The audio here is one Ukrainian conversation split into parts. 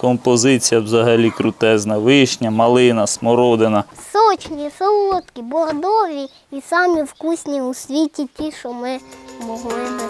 Композиція взагалі крутезна. Вишня, малина, смородина. Сочні, солодкі, бордові і самі вкусні у світі ті, що ми могли би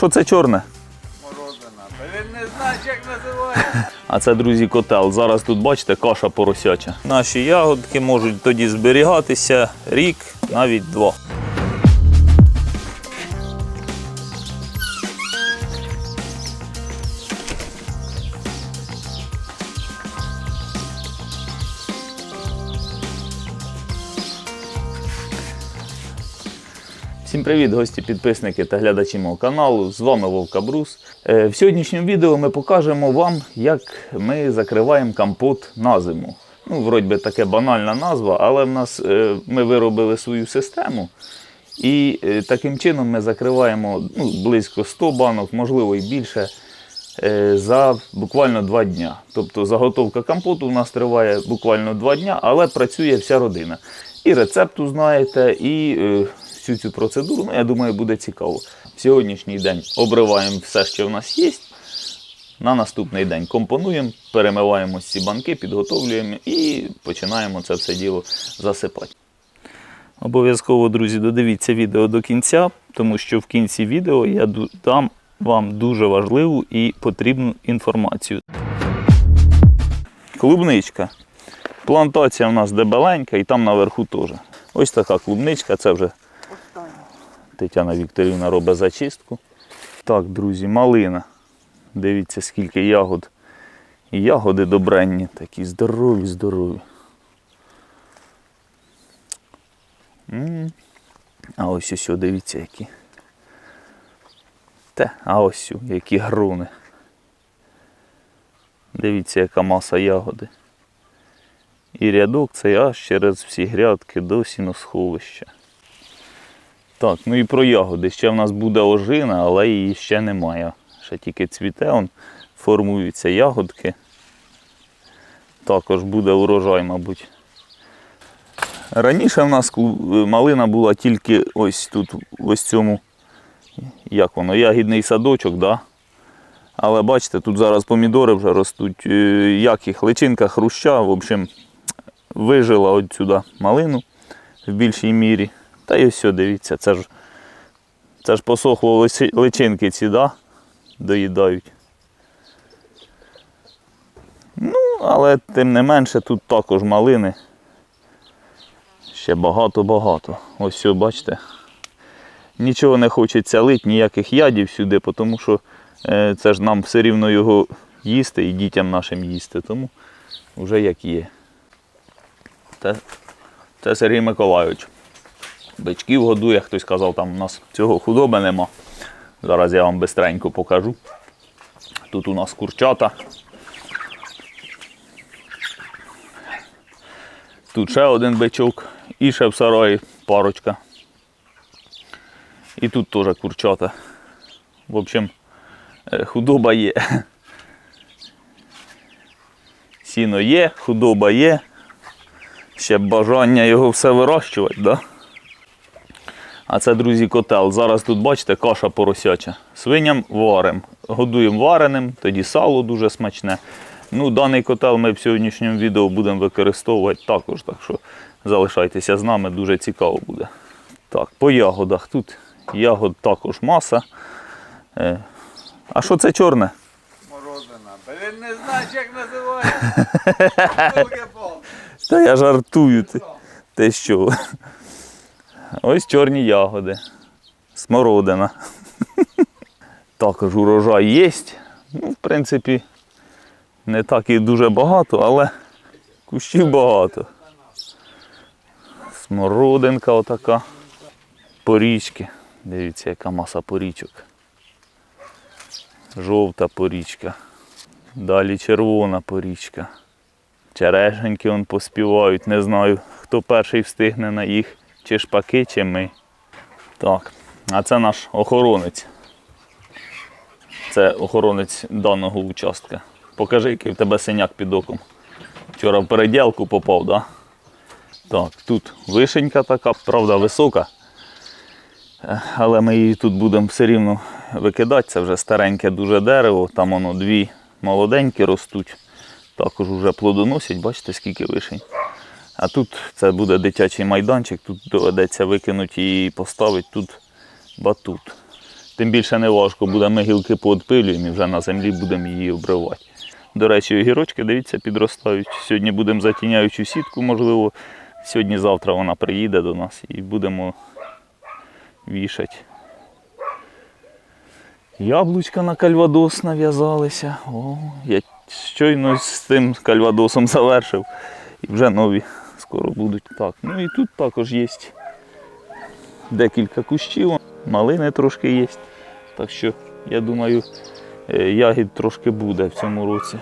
що це чорне? Морозина. Він не знає, як називається. А це, друзі, котел. Зараз тут бачите, каша поросяча. Наші ягодки можуть тоді зберігатися рік, навіть два. Всім привіт, гості, підписники та глядачі мого каналу. З вами Вовка Брус. Е, В сьогоднішньому відео ми покажемо вам, як ми закриваємо компот на зиму. Ну, вроді би таке банальна назва, але в нас е, ми виробили свою систему. І е, таким чином ми закриваємо ну, близько 100 банок, можливо і більше, за буквально 2 дня. Тобто заготовка компоту у нас триває буквально 2 дня, але працює вся родина. І рецепту знаєте, і е, всю цю процедуру, ну, я думаю, буде цікаво. В сьогоднішній день обриваємо все, що в нас є. На наступний день компонуємо, перемиваємо ці банки, підготовлюємо і починаємо це все діло засипати. Обов'язково, друзі, додивіться відео до кінця, тому що в кінці відео я дам вам дуже важливу і потрібну інформацію. Клубничка. Плантація у нас дебеленька і там наверху теж. Ось така клубничка, це вже Тетяна Вікторівна робить зачистку. Так, друзі, малина. Дивіться, скільки ягод. Ягоди добренні, такі здорові, здорові. А ось ось, дивіться, які. Те, а ось які груни. Дивіться, яка маса ягоди. І рядок цей аж через всі грядки до сіносховища. Так, ну і про ягоди. Ще в нас буде ожина, але її ще немає. Ще тільки цвіте, он, формуються ягодки. Також буде урожай, мабуть. Раніше в нас малина була тільки ось тут, ось цьому, як воно, ягідний садочок, да? але бачите, тут зараз помідори вже ростуть, е, як їх, личинка хруща, в общем, вижила от сюди малину в більшій мірі. Та і все, дивіться, це ж, це ж посохло личинки ці, да? доїдають. Ну, але тим не менше тут також малини. Ще багато-багато. Ось все, бачите. Нічого не хочеться лить, ніяких ядів сюди, тому що е, це ж нам все рівно його їсти і дітям нашим їсти. Тому вже як є. Це, це Сергій Миколайович. Бичків годує, хтось казав, там у нас цього худоби нема. Зараз я вам бистренько покажу. Тут у нас курчата. Тут ще один бичок і ще в сараї парочка. І тут теж курчата. В общем, е, худоба є. Сіно є, худоба є. Ще бажання його все вирощувати, да? А це, друзі, котел. Зараз тут, бачите, каша поросяча. Свиням варим. Годуємо вареним, тоді сало дуже смачне. Ну, Даний котел ми в сьогоднішньому відео будемо використовувати також, так що залишайтеся з нами, дуже цікаво буде. Так, по ягодах. Тут ягод також маса. Е, А що це чорне? Морозина. Він не знає, як називається. Та я жартую. Ти, ти що? Ось чорні ягоди. Смородина. Також урожай є. Ну, в принципі, не так і дуже багато, але кущів багато. Смородинка отака. Порічки. Дивіться, яка маса порічок. Жовта порічка. Далі червона порічка. Черешеньки он поспівають. Не знаю, хто перший встигне на їх чи шпаки, чи ми. Так, а це наш охоронець. Це охоронець даного участка. Покажи, який в тебе синяк під оком. Вчора в переділку попав, да? Так, тут вишенька така, правда, висока. Е, Але ми її тут будемо все рівно викидати. Це вже стареньке дуже дерево. Там воно дві молоденькі ростуть. Також вже плодоносять, бачите, скільки вишень. А тут це буде дитячий майданчик, тут доведеться викинути і поставити тут батут. Тим більше не важко буде, ми гілки поотпилюємо і вже на землі будемо її обривати. До речі, огірочки, дивіться, підростають. Сьогодні будемо затіняючу сітку, можливо, сьогодні-завтра вона приїде до нас і будемо вішати. Яблучка на кальвадос нав'язалися. О, я щойно з тим кальвадосом завершив. І вже нові скоро будуть. Так, ну і тут також є декілька кущів, малини трошки є. Так що, я думаю, е, ягід трошки буде в цьому році.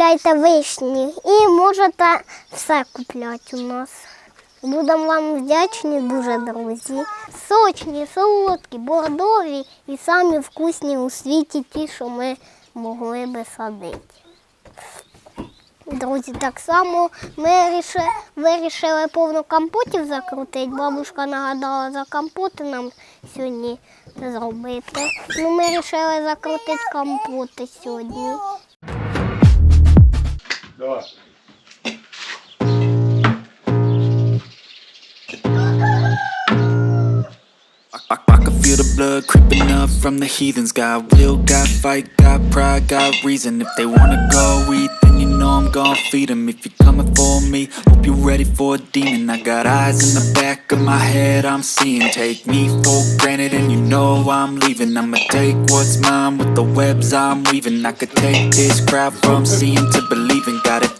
Купляйте вишні і можете все купляти у нас. Будемо вам вдячні дуже, друзі. Сочні, солодкі, бордові і самі вкусні у світі ті, що ми могли би садити. Друзі, так само ми ріши- вирішили повну компотів закрутити. Бабушка нагадала за компоти нам сьогодні зробити. Ну, ми вирішили закрутити компоти сьогодні. Давай. I, I can feel the blood creeping up from the heathens. Got will, got fight, got pride, got reason. If they wanna go eat, then you know I'm gon' feed them. If you're coming for me, hope you're ready for a demon. I got eyes in the back of my head, I'm seeing. Take me for granted, and you know I'm leaving. I'ma take what's mine with the webs I'm weaving. I could take this crowd from seeing to believing. Got a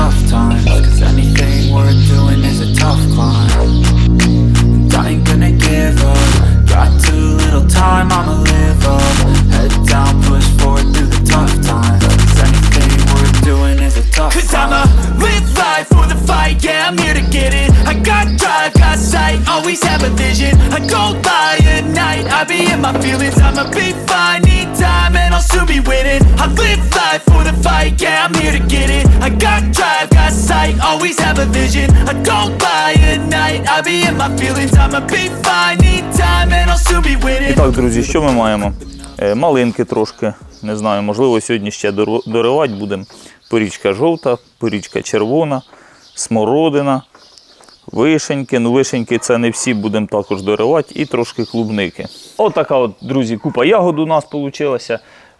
tough time. Так, друзі, що ми маємо? Е, Малинки трошки. Не знаю, можливо, сьогодні ще доривати будемо. Порічка жовта, порічка червона, смородина, вишеньки. Ну, вишеньки це не всі будемо також доривати, і трошки клубники. От така от, друзі, купа ягод у нас вийшла.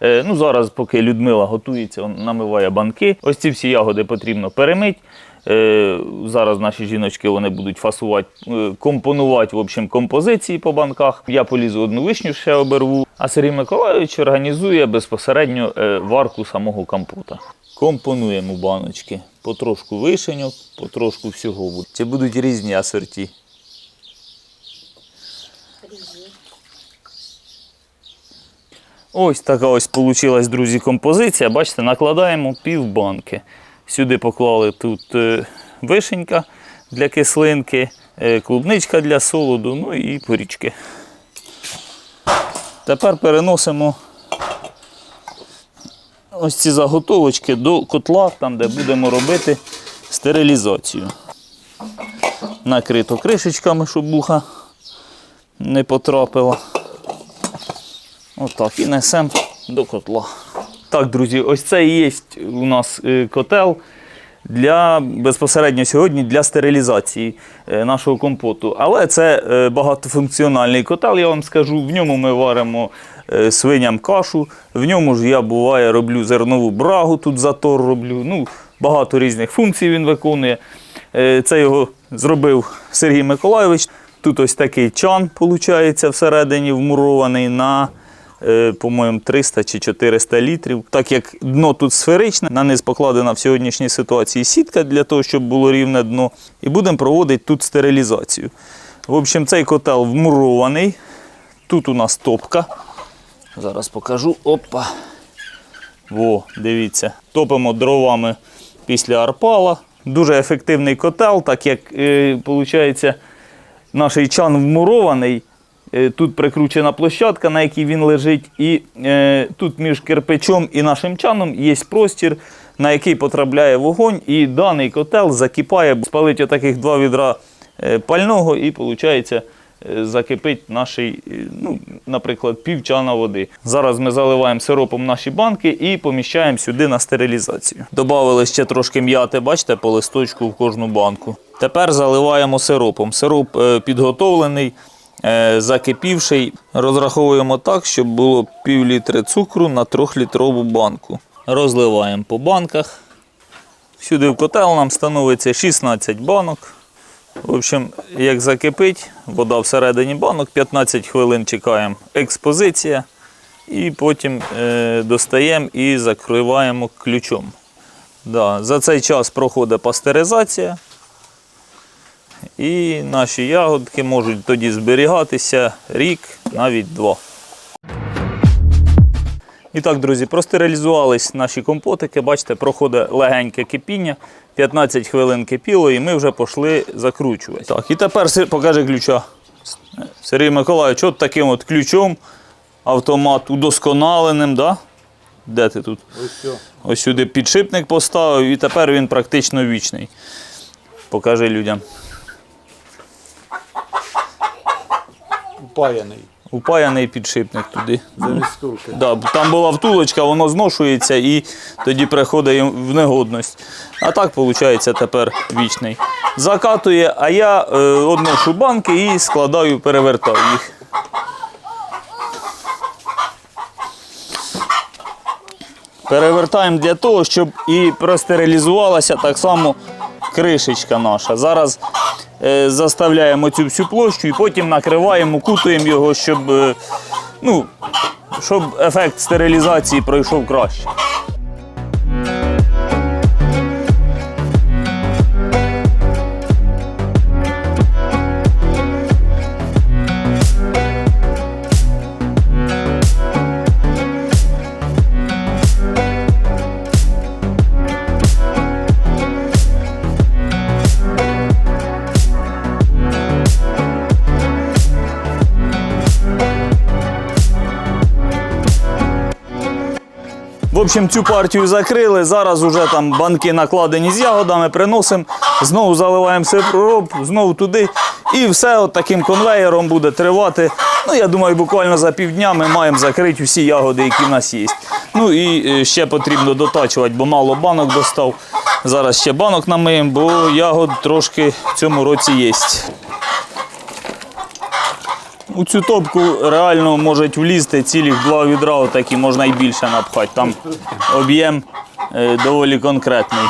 Ну, зараз, поки Людмила готується, намиває банки. Ось ці всі ягоди потрібно перемити. Е, Зараз наші жіночки вони будуть фасувати, е, компонувати в общем, композиції по банках. Я полізу одну вишню ще оберву. А Сергій Миколайович організує безпосередньо е, варку самого компота. Компонуємо баночки. Потрошку вишеньок, потрошку всього. Чи будуть різні асорті? Ось така ось вийшла, друзі, композиція. Бачите, накладаємо пів банки. Сюди поклали тут е, вишенька для кислинки, е, клубничка для солоду, ну і порічки. Тепер переносимо ось ці заготовочки до котла, там, де будемо робити стерилізацію. Накрито кришечками, щоб муха не потрапила. Отак, і несемо до котла. Так, друзі, ось це і є у нас е, котел для безпосередньо сьогодні для стерилізації е, нашого компоту. Але це е, багатофункціональний котел, я вам скажу. В ньому ми варимо свиням кашу. В ньому ж я буває роблю зернову брагу, тут затор роблю. Ну, багато різних функцій він виконує. Це його зробив Сергій Миколайович. Тут ось такий чан, виходить, всередині вмурований на, по-моєму, 300 чи 400 літрів. Так як дно тут сферичне, на низ покладена в сьогоднішній ситуації сітка для того, щоб було рівне дно. І будемо проводити тут стерилізацію. В общем, цей котел вмурований. Тут у нас топка. Зараз покажу. Опа. Во, дивіться. Топимо дровами після арпала. Дуже ефективний котел, так як е, наш чан вмурований. Е, Тут прикручена площадка, на якій він лежить, і е, тут між кирпичом і нашим чаном є простір, на який потрапляє вогонь, і даний котел закипає, спалить отаких два відра е, пального, і виходить, закипить наш, ну, наприклад, пів чана води. Зараз ми заливаємо сиропом наші банки і поміщаємо сюди на стерилізацію. Добавили ще трошки м'яти, бачите, по листочку в кожну банку. Тепер заливаємо сиропом. Сироп підготовлений, закипівший. Розраховуємо так, щоб було пів літри цукру на трьохлітрову банку. Розливаємо по банках. Сюди в котел нам становиться 16 банок. В общем, як закипить, вода всередині банок, 15 хвилин чекаємо експозиція. І потім е, достаємо і закриваємо ключом. Да, за цей час проходить пастеризація. І наші ягодки можуть тоді зберігатися рік, навіть два. І так, друзі, простерилізувались наші компотики. Бачите, проходить легеньке кипіння. 15 хвилин кипіло, і ми вже пішли закручувати. Так, і тепер покажи ключа. Сергій Миколаївич, от таким от ключом автомат удосконаленим, да? Де ти тут? Ось сюди підшипник поставив, і тепер він практично вічний. Покажи людям. Упаяний. Упаяний підшипник туди. Завістурки. Да, там була втулочка, воно зношується і тоді приходить в негодність. А так, виходить, тепер вічний. Закатує, а я е, одношу банки і складаю, перевертаю їх. Перевертаємо для того, щоб і простерилізувалася так само кришечка наша. Зараз заставляємо цю всю площу і потім накриваємо, кутуємо його, щоб, е, ну, щоб ефект стерилізації пройшов краще. Общем, цю партію закрили. Зараз уже там банки накладені з ягодами, приносимо, знову заливаємо сироп, знову туди. І все от таким конвеєром буде тривати. Ну, я думаю, буквально за півдня ми маємо закрити всі ягоди, які в нас є. Ну і е, ще потрібно дотачувати, бо мало банок достав. Зараз ще банок намиємо, бо ягод трошки в цьому році є. У цю топку реально можуть влізти цілих два відра, такі можна і більше напхати. Там об'єм е, доволі конкретний.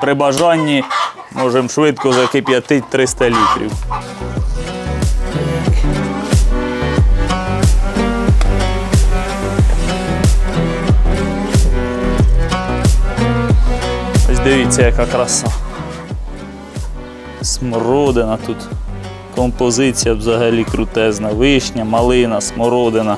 При бажанні можемо швидко закип'ятити 300 літрів. Ось дивіться, яка краса. Смородина тут. Композиція взагалі крутезна. Вишня, малина, смородина.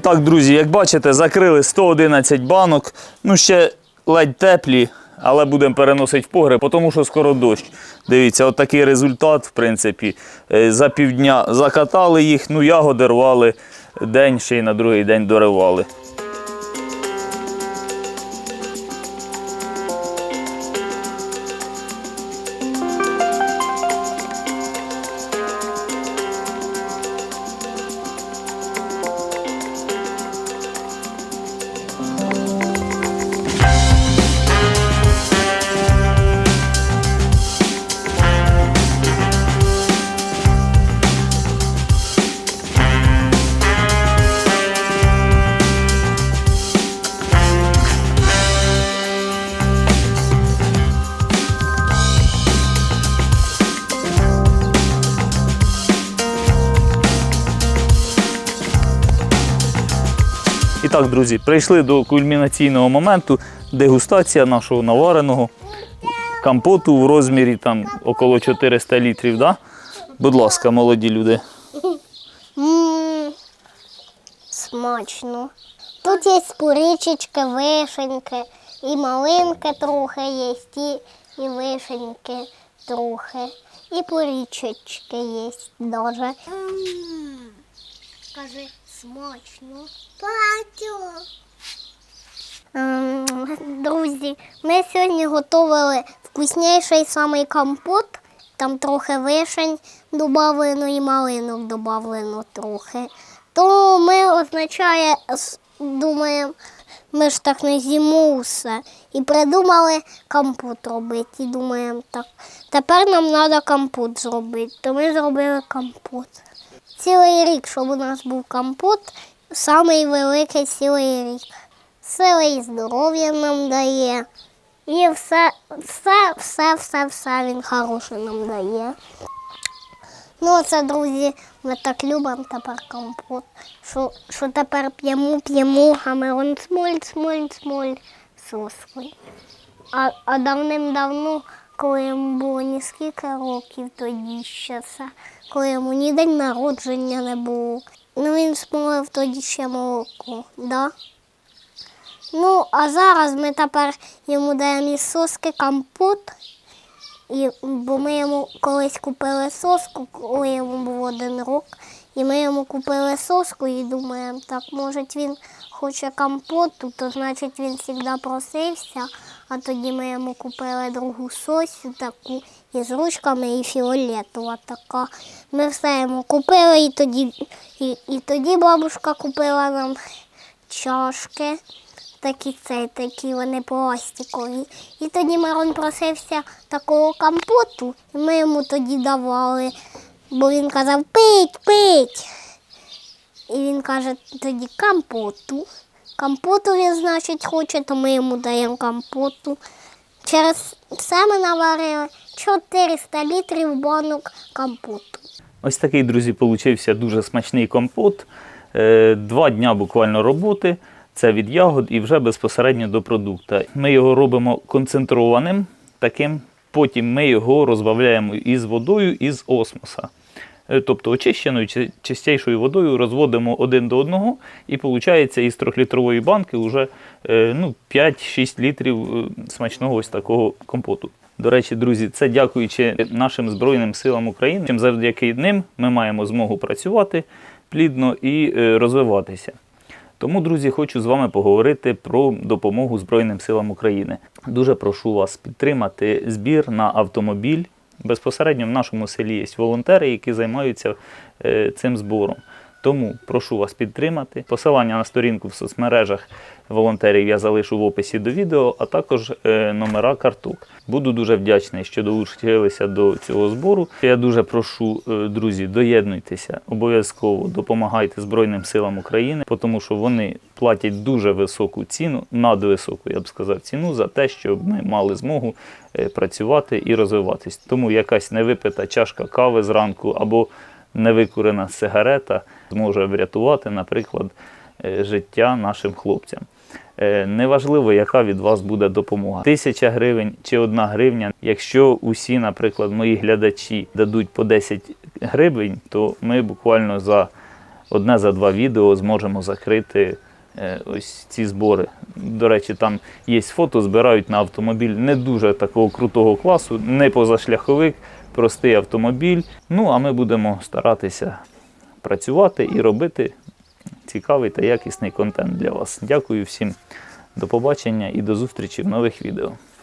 І так, друзі, як бачите, закрили 111 банок. Ну, ще ледь теплі, але будемо переносити в погреб, тому що скоро дощ. Дивіться, от такий результат, в принципі. Е, За півдня закатали їх, ну ягоди рвали день, ще й на другий день доривали. Так, друзі, прийшли до кульмінаційного моменту дегустація нашого навареного компоту в розмірі там около 400 літрів. Да? Будь ласка, молоді люди. Смачно. Тут є порічечки, вишеньки, і малинки трохи є, і, і вишеньки трохи, і порічечки є дуже. Скажи, смачно. Патю. Ем, Друзі, ми сьогодні готували вкусніший самий компот. Там трохи вишень додавлено і малинок додавлено трохи. То ми означає, думаємо, ми ж так не все. І придумали компот робити. І думаємо так. Тепер нам треба компот зробити. То ми зробили компот. Цілий рік, щоб у нас був компот, самий великий цілий рік. Сили і здоров'я нам дає. І все, все, все, все, все він хороше нам дає. Ну, це, друзі, ми так любимо тепер компот, що, що тепер п'ємо, п'ємо, а ми он смоль, смоль, смоль соскою. А, а давним-давно, коли йому було ні скільки років, тоді ще це, коли ні день народження не було. Ну він смолив тоді ще молоко, да? Ну, а зараз ми тепер йому даємо із соски компот. І, бо ми йому колись купили соску, коли йому був один рік. І ми йому купили соску і думаємо, так, може він хоче компоту, то значить він завжди просився. А тоді ми йому купили другу сосю таку із ручками і фіолетова така. Ми все йому купили, і тоді, і, і тоді бабушка купила нам чашки. Такі цей, такі вони пластикові. І тоді Мирон просився такого компоту, і ми йому тоді давали. Бо він казав пить, пить. І він каже тоді компоту. Компоту він, значить, хоче, то ми йому даємо компоту. Через це ми наварили 400 літрів банок компоту. Ось такий, друзі, получився дуже смачний компот. Е, Два дня буквально роботи. Це від ягод і вже безпосередньо до продукту. Ми його робимо концентрованим таким. Потім ми його розбавляємо із водою із осмоса. Е, Тобто очищеною чи- чистішою водою розводимо один до одного, і виходить із 3-літрової банки вже е, ну, 5-6 літрів смачного ось такого компоту. До речі, друзі, це дякуючи нашим Збройним силам України. Чим завдяки ним ми маємо змогу працювати плідно і е, розвиватися. Тому, друзі, хочу з вами поговорити про допомогу Збройним силам України. Дуже прошу вас підтримати збір на автомобіль. Безпосередньо в нашому селі є волонтери, які займаються е, цим збором. Тому прошу вас підтримати. Посилання на сторінку в соцмережах волонтерів я залишу в описі до відео, а також е, номера карток. Буду дуже вдячний, що долучилися до цього збору. Я дуже прошу, е, друзі, доєднуйтеся, обов'язково допомагайте Збройним силам України, тому що вони платять дуже високу ціну, надвисоку, я б сказав, ціну за те, щоб ми мали змогу е, працювати і розвиватись. Тому якась невипита чашка кави зранку або невикурена сигарета зможе врятувати, наприклад, е, життя нашим хлопцям. Е, Неважливо, яка від вас буде допомога. Тисяча гривень чи одна гривня. Якщо усі, наприклад, мої глядачі дадуть по 10 гривень, то ми буквально за одне за два відео зможемо закрити е, ось ці збори. До речі, там є фото, збирають на автомобіль не дуже такого крутого класу, не позашляховик, простий автомобіль. Ну а ми будемо старатися працювати і робити цікавий та якісний контент для вас. Дякую всім. До побачення і до зустрічі в нових відео.